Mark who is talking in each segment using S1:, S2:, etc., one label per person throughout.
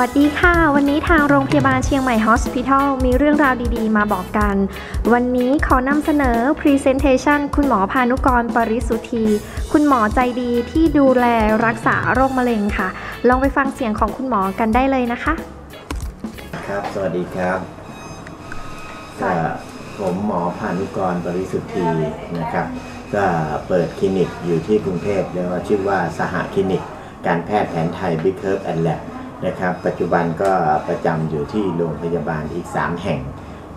S1: วัสดีค่ะ วันนี้ทางโรงพยาบาลเชียงใหม่ฮอสพิทอลมีเรื่องราวดีๆ มาบอกกัน วันนี้ขอนำเสนอ Presentation คุณหมอพานุกรปริสุทธีคุณหมอใจดีที่ดูแลรักษาโรคมะเร็งค่ะ ลองไปฟังเสียงของคุณหมอกันได้เลยนะคะ
S2: ครับ สวัสดีครับก็ผมหมอพานุกรบริสุทธีนะครับ ก็เปิดคลินิกอยู่ที่กรุงเทพเรียกว่าชื่อว่าสหคลินิก การแพทย์แผนไทย Big Herb and Lab น นะครับ ปัจจุบันก็ประจำอยู่ที่โรงพยาบาลอีก 3 แห่ง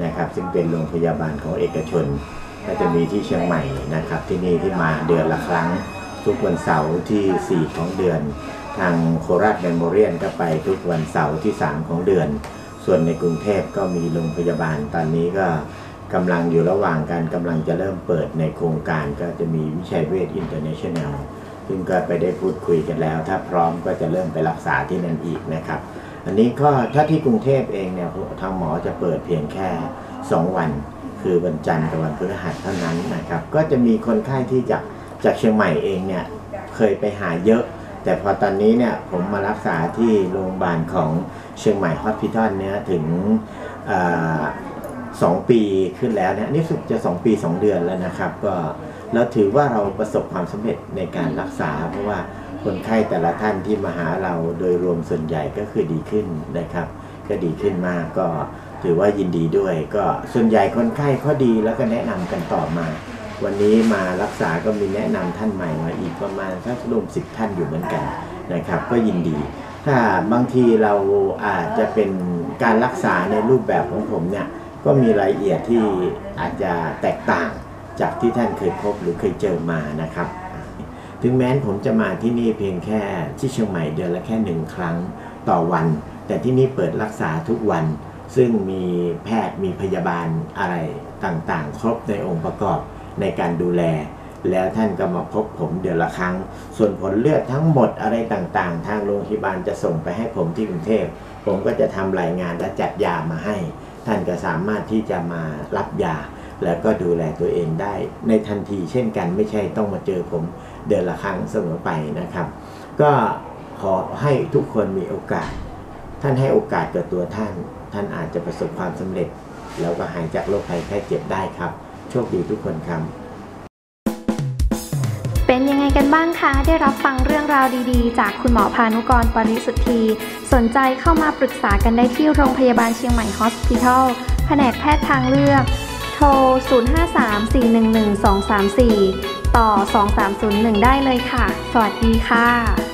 S2: นะครับ ซึ่งเป็นโรงพยาบาลของเอกชน ก็จะมีที่เชียงใหม่นะครับ ที่นี่ที่มาเดือนละครั้ง ทุกวันเสาร์ที่ 4 ของเดือน ทางโคราชเมมโมเรียนก็ไปทุกวันเสาร์ที่ 3 ของเดือน ส่วนในกรุงเทพก็มีโรงพยาบาลตอนนี้ก็กำลังอยู่ระหว่างการกำลังจะเริ่มเปิดในโครงการก็จะมีวิชัยเวชอินเตอร์เนชั่นแนล ซึ่งก็ไปได้พูดคุยกันแล้ว ถ้าพร้อมก็จะเริ่มไปรักษาที่นั่นอีกนะครับ อันนี้ก็ถ้าที่กรุงเทพเองเนี่ยทางหมอจะเปิดเพียงแค่ 2 วัน คือวันจันทร์กับวันพฤหัสเท่านั้นนะครับ ก็จะมีคนไข้ที่จากจากเชียงใหม่เองเนี่ยเคยไปหาเยอะ แต่พอตอนนี้เนี่ยผมมารักษาที่โรงพยาบาลของเชียงใหม่ฮอสพิทอลเนี่ยถึง สองปีขึ้นแล้วเนี่ยนี่สุดจะ 2 ปี 2 เดือนแล้วนะครับ ก็เราถือว่าเราประสบความสำเร็จในการรักษา เพราะว่าคนไข้แต่ละท่านที่มาหาเราโดยรวมส่วนใหญ่ก็คือดีขึ้นนะครับ ก็ดีขึ้นมากก็ถือว่ายินดีด้วย ก็ส่วนใหญ่คนไข้เขาดีแล้วก็แนะนำกันต่อมา วันนี้มารักษาก็มีแนะนำท่านใหม่มาอีกประมาณสักรวมสิบท่านอยู่เหมือนกันนะครับ ก็ยินดี ถ้าบางทีเราอาจจะเป็นการรักษาในรูปแบบของผมเนี่ย ก็มีรายละเอียดที่อาจจะแตกต่างจากที่ท่านเคยพบหรือเคยเจอมานะครับ ถึงแม้นผมจะมาที่นี่เพียงแค่ที่เชียงใหม่เดือนละแค่หนึ่งครั้งต่อวัน แต่ที่นี่เปิดรักษาทุกวัน ซึ่งมีแพทย์มีพยาบาลอะไรต่างๆ ครบในองค์ประกอบในการดูแล แล้วท่านก็มาพบผมเดือนละครั้ง ส่วนผลเลือดทั้งหมดอะไรต่างๆ ทางโรงพยาบาลจะส่งไปให้ผมที่กรุงเทพ ผมก็จะทำรายงานและจัดยามาให้ ท่านก็สามารถที่จะมารับยา แล้วก็ดูแลตัวเองได้ ในทันทีเช่นกันไม่ใช่ต้องมาเจอผมเดือนละครั้งเสมอไปนะครับ ก็ขอให้ทุกคนมีโอกาส ท่านให้โอกาสกับตัวท่าน ท่านอาจจะประสบความสำเร็จ แล้วก็หายจากโรคภัยไข้เจ็บได้ครับ โชคดีทุกคนครับ
S1: เป็นยังไงกันบ้างคะ ได้รับฟังเรื่องราวดีๆ จากคุณหมอพานุกรปริสุทธี สนใจเข้ามาปรึกษากันได้ที่โรงพยาบาลเชียงใหม่ฮอสพิทอล แผนกแพทย์ทางเลือก โทร 053-411-234 ต่อ 2301 ได้เลยค่ะ สวัสดีค่ะ